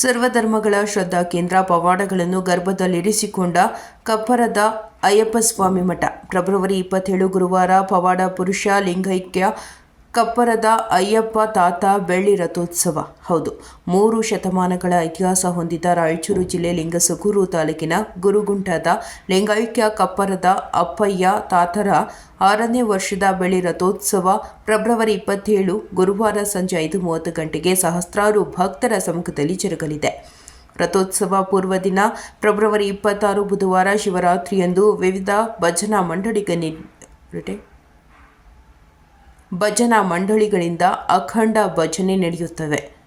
ಸರ್ವಧರ್ಮಗಳ ಶ್ರದ್ಧಾ ಕೇಂದ್ರ ಪವಾಡಗಳನ್ನು ಗರ್ಭದಲ್ಲಿರಿಸಿಕೊಂಡ ಕಪ್ಪರದ ಅಯ್ಯಪ್ಪ ಸ್ವಾಮಿ ಮಠ. ಫೆಬ್ರವರಿ ಇಪ್ಪತ್ತೇಳು ಗುರುವಾರ ಪವಾಡ ಪುರುಷ ಲಿಂಗೈಕ್ಯ ಕಪ್ಪರದ ಅಯ್ಯಪ್ಪ ತಾತ ಬೆಳ್ಳಿ ರಥೋತ್ಸವ. ಹೌದು, ಮೂರು ಶತಮಾನಗಳ ಇತಿಹಾಸ ಹೊಂದಿದ ರಾಯಚೂರು ಜಿಲ್ಲೆ ಲಿಂಗಸಗೂರು ತಾಲೂಕಿನ ಗುರುಗುಂಟದ ಲಿಂಗೈಕ್ಯ ಕಪ್ಪರದ ಅಪ್ಪಯ್ಯ ತಾತರ ಆರನೇ ವರ್ಷದ ಬೆಳ್ಳಿ ರಥೋತ್ಸವ ಫೆಬ್ರವರಿ ಇಪ್ಪತ್ತೇಳು, ಗುರುವಾರ ಸಂಜೆ ಐದು ಮೂವತ್ತು ಗಂಟೆಗೆ ಸಹಸ್ರಾರು ಭಕ್ತರ ಸಮ್ಮುಖದಲ್ಲಿ ಜರುಗಲಿದೆ. ರಥೋತ್ಸವ ಪೂರ್ವ ದಿನ ಫೆಬ್ರವರಿ ಇಪ್ಪತ್ತಾರು ಬುಧವಾರ ಶಿವರಾತ್ರಿಯಂದು ವಿವಿಧ ಭಜನಾ ಮಂಡಳಿಗನಿ ಭಜನಾ ಮಂಡಳಿಗಳಿಂದ ಅಖಂಡ ಭಜನೆ ನಡೆಯುತ್ತದೆ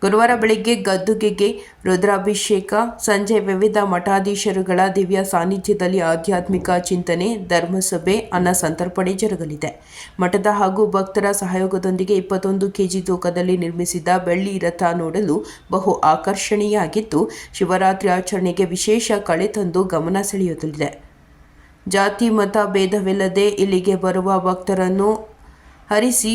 ಗುರುವಾರ ಬೆಳಿಗ್ಗೆ ಗದ್ದುಗೆಗೆ ರುದ್ರಾಭಿಷೇಕ, ಸಂಜೆ ವಿವಿಧ ಮಠಾಧೀಶರುಗಳ ದಿವ್ಯ ಸಾನ್ನಿಧ್ಯದಲ್ಲಿ ಆಧ್ಯಾತ್ಮಿಕ ಚಿಂತನೆ, ಧರ್ಮಸಭೆ, ಅನ್ನ ಸಂತರ್ಪಣೆ ಜರುಗಲಿದೆ. ಮಠದ ಹಾಗೂ ಭಕ್ತರ ಸಹಯೋಗದೊಂದಿಗೆ ಇಪ್ಪತ್ತೊಂದು ಕೆಜಿ ತೂಕದಲ್ಲಿ ನಿರ್ಮಿಸಿದ ಬೆಳ್ಳಿ ರಥ ನೋಡಲು ಬಹು ಆಕರ್ಷಣೀಯಾಗಿದ್ದು ಶಿವರಾತ್ರಿ ಆಚರಣೆಗೆ ವಿಶೇಷ ಕಳೆ ತಂದು ಗಮನ ಸೆಳೆಯುತ್ತಲಿದೆ. ಜಾತಿ, ಮತ, ಭೇದವಿಲ್ಲದೆ ಇಲ್ಲಿಗೆ ಬರುವ ಭಕ್ತರನ್ನು ಹರಿಸಿ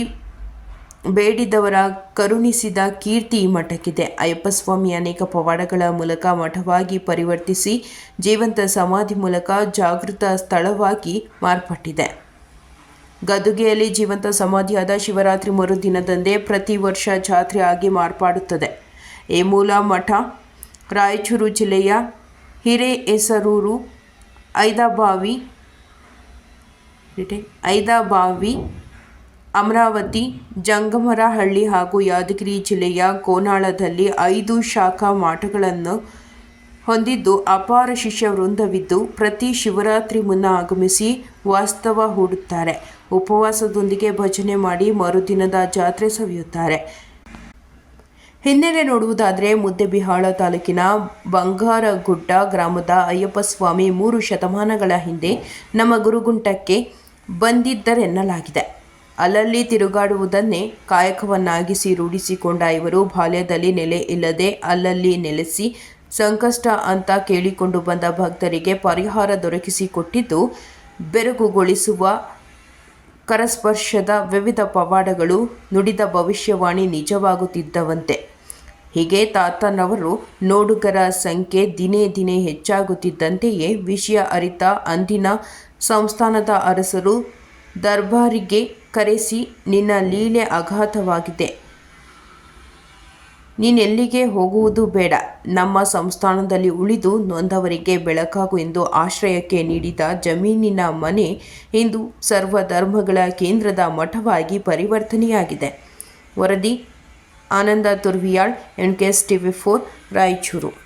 ಬೇಡಿದವರ ಕರುಣಿಸಿದ ಕೀರ್ತಿ ಈ ಮಠಕ್ಕಿದೆ. ಅಯ್ಯಪ್ಪಸ್ವಾಮಿ ಅನೇಕ ಪವಾಡಗಳ ಮೂಲಕ ಮಠವಾಗಿ ಪರಿವರ್ತಿಸಿ ಜೀವಂತ ಸಮಾಧಿ ಮೂಲಕ ಜಾಗೃತ ಸ್ಥಳವಾಗಿ ಮಾರ್ಪಟ್ಟಿದೆ. ಗದುಗೆಯಲ್ಲಿ ಜೀವಂತ ಸಮಾಧಿಯಾದ ಶಿವರಾತ್ರಿ ಮರುದಿನದಂದೇ ಪ್ರತಿ ವರ್ಷ ಜಾತ್ರೆ ಆಗಿ ಮಾರ್ಪಾಡುತ್ತದೆ. ಈ ಮೂಲ ಮಠ ರಾಯಚೂರು ಜಿಲ್ಲೆಯ ಹಿರೇಎಸರೂರು, ಐದಾಬಾವಿ ಐದಾಬಾವಿ ಅಮರಾವತಿ, ಜಂಗಮರಹಳ್ಳಿ ಹಾಗೂ ಯಾದಗಿರಿ ಜಿಲ್ಲೆಯ ಕೋನಾಳದಲ್ಲಿ ಐದು ಶಾಖಾ ಮಠಗಳನ್ನು ಹೊಂದಿದ್ದು ಅಪಾರ ಶಿಷ್ಯ ವೃಂದವಿದ್ದು ಪ್ರತಿ ಶಿವರಾತ್ರಿ ಮುನ್ನ ಆಗಮಿಸಿ ವಾಸ್ತವ ಹೂಡುತ್ತಾರೆ. ಉಪವಾಸದೊಂದಿಗೆ ಭಜನೆ ಮಾಡಿ ಮರುದಿನದ ಜಾತ್ರೆ ಸವಿಯುತ್ತಾರೆ. ಹಿನ್ನೆಲೆ ನೋಡುವುದಾದರೆ ಮುದ್ದೆಬಿಹಾಳ ತಾಲೂಕಿನ ಬಂಗಾರಗುಡ್ಡ ಗ್ರಾಮದ ಅಯ್ಯಪ್ಪ ಸ್ವಾಮಿ ಮೂರು ಶತಮಾನಗಳ ಹಿಂದೆ ನಮ್ಮ ಗುರುಗುಂಟಕ್ಕೆ ಬಂದಿದ್ದರೆನ್ನಲಾಗಿದೆ. ಅಲ್ಲಲ್ಲಿ ತಿರುಗಾಡುವುದನ್ನೇ ಕಾಯಕವನ್ನಾಗಿಸಿ ರೂಢಿಸಿಕೊಂಡ ಇವರು ಬಾಲ್ಯದಲ್ಲಿ ನೆಲೆ ಇಲ್ಲದೆ ಅಲ್ಲಲ್ಲಿ ನೆಲೆಸಿ ಸಂಕಷ್ಟ ಅಂತ ಕೇಳಿಕೊಂಡು ಬಂದ ಭಕ್ತರಿಗೆ ಪರಿಹಾರ ದೊರಕಿಸಿಕೊಟ್ಟಿದ್ದು, ಬೆರಗುಗೊಳಿಸುವ ಕರಸ್ಪರ್ಶದ ವಿವಿಧ ಪವಾಡಗಳು ನುಡಿದ ಭವಿಷ್ಯವಾಣಿ ನಿಜವಾಗುತ್ತಿದ್ದವಂತೆ. ಹೀಗೆ ತಾತನವರು ನೋಡುಗರ ಸಂಖ್ಯೆ ದಿನೇ ದಿನೇ ಹೆಚ್ಚಾಗುತ್ತಿದ್ದಂತೆಯೇ ವಿಷಯ ಅರಿತ ಅಂದಿನ ಸಂಸ್ಥಾನದ ಅರಸರು ದರ್ಬಾರಿಗೆ ಕರೆಸಿ, ನಿನ್ನ ಲೀಲೆ ಅಘಾತವಾಗಿದೆ. ನೀನೆಲ್ಲಿಗೆ ಹೋಗುವುದು ಬೇಡ. ನಮ್ಮ ಸಂಸ್ಥಾನದಲ್ಲಿ ಉಳಿದು ನೊಂದವರಿಗೆ ಬೆಳಕಾಗು ಎಂದು ಆಶ್ರಯಕ್ಕೆ ನೀಡಿದ ಜಮೀನಿನ ಮನೆ ಇಂದು ಸರ್ವಧರ್ಮಗಳ ಕೇಂದ್ರದ ಮಠವಾಗಿ ಪರಿವರ್ತನೆಯಾಗಿದೆ. ವರದಿ, Anand Turvihal, N K S TV four, Raichur.